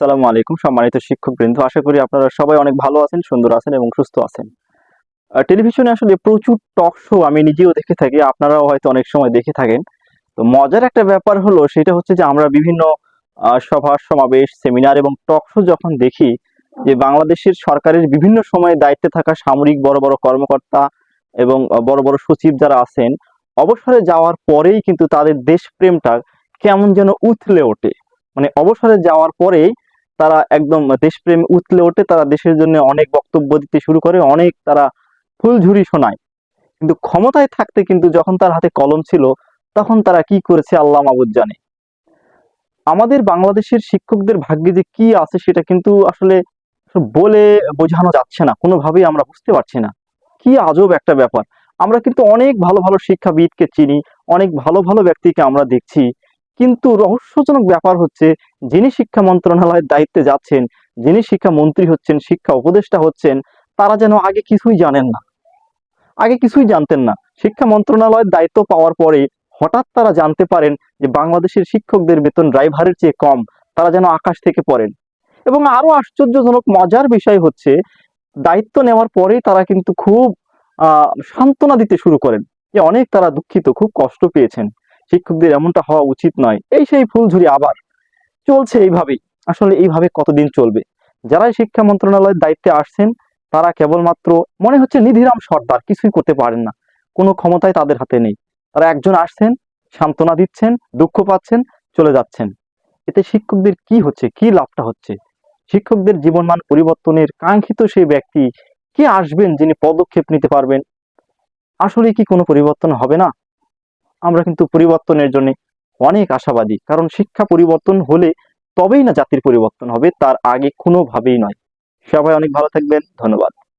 আসসালামু আলাইকুম, সম্মানিত শিক্ষক বৃন্দ আশা করি আপনারা সবাই অনেক ভালো আছেন, সুন্দর আছেন এবং সুস্থ আছেন। টেলিভিশনে আসলে প্রচুর টক শো আমি নিজেও দেখে থাকি, আপনারাও হয়তো অনেক সময় দেখে থাকেন। তো মজার একটা ব্যাপার হলো, সেটা হচ্ছে যে আমরা বিভিন্ন সভা সমাবেশ, সেমিনার এবং টক শো যখন দেখি, যে বাংলাদেশের সরকারের বিভিন্ন সময়ে দায়িত্বে থাকা সামরিক বড় বড় কর্মকর্তা এবং বড় বড় সচিব যারা আছেন, অবসরে যাওয়ার পরেই কিন্তু তাদের দেশপ্রেমটা কেমন যেন উথলে ওঠে। মানে অবসরে যাওয়ার পরেই তারা একদম দেশপ্রেম উতলে ওঠে, তারা দেশের জন্য অনেক বক্তব্য দিতে শুরু করে, অনেক তারা ফুলঝুরি শোনায়। কিন্তু ক্ষমতায় থাকতে কিন্তু যখন তার হাতে কলম ছিল, তখন তারা কি করেছে আল্লাহ মাবুদ জানে। আমাদের বাংলাদেশের শিক্ষকদের ভাগ্যে যে কি আছে সেটা কিন্তু আসলে বলে বোঝানো যাচ্ছে না, কোনোভাবেই আমরা বুঝতে পারছি না। কি আজব একটা ব্যাপার। আমরা কিন্তু অনেক ভালো ভালো শিক্ষাবিদকে চিনি, অনেক ভালো ভালো ব্যক্তিকে আমরা দেখছি। কিন্তু রহস্যজনক ব্যাপার হচ্ছে, যিনি শিক্ষা মন্ত্রণালয়ের দায়িত্বে যাচ্ছেন, যিনি শিক্ষা মন্ত্রী হচ্ছেন, শিক্ষা উপদেষ্টা হচ্ছেন, তারা যেন আগে কিছুই জানেন না। আগে কিছুই জানতেন না। শিক্ষা মন্ত্রণালয়ের দায়িত্ব পাওয়ার পরে হঠাৎ তারা জানতে পারেন যে বাংলাদেশের শিক্ষকদের বেতন ড্রাইভারের চেয়ে কম, তারা যেন আকাশ থেকে পড়েন। এবং আরও আশ্চর্যজনক, মজার বিষয় হচ্ছে, দায়িত্ব নেওয়ার পরেই তারা কিন্তু খুব, আহ, সান্ত্বনা দিতে শুরু করেন যে অনেক তারা দুঃখিত, খুব কষ্ট পেয়েছেন। শিক্ষকদের এমনটা হওয়া উচিত নয়। এই সেই ফুলঝুরি আবার। চলছে এইভাবেই। আসলে এইভাবে কতদিন চলবে? যারাই শিক্ষা মন্ত্রণালয়ের দায়িত্বে আসছেন, তারা কেবলমাত্র মনে হচ্ছে নিধিরাম সর্দার, কিছুই করতে পারেন না। কোনো ক্ষমতাই তাদের হাতে নেই। তারা একজন আসছেন, সান্ত্বনা দিচ্ছেন, দুঃখ পাচ্ছেন, চলে যাচ্ছেন। এতে শিক্ষকদের কি হচ্ছে? কি লাভটা হচ্ছে? শিক্ষকদের জীবনমান পরিবর্তনের কাঙ্ক্ষিত সেই ব্যক্তি কে আসবেন যিনি পদক্ষেপ নিতে পারবেন? আসলে কি কোনো পরিবর্তন হবে না? আমরা কিন্তু পরিবর্তনের জন্য অনেক আশাবাদী। কারণ শিক্ষা পরিবর্তন হলে তবেই না জাতির পরিবর্তন হবে, তার আগে কোনোভাবেই নয়। সবাই অনেক ভালো থাকবেন, ধন্যবাদ।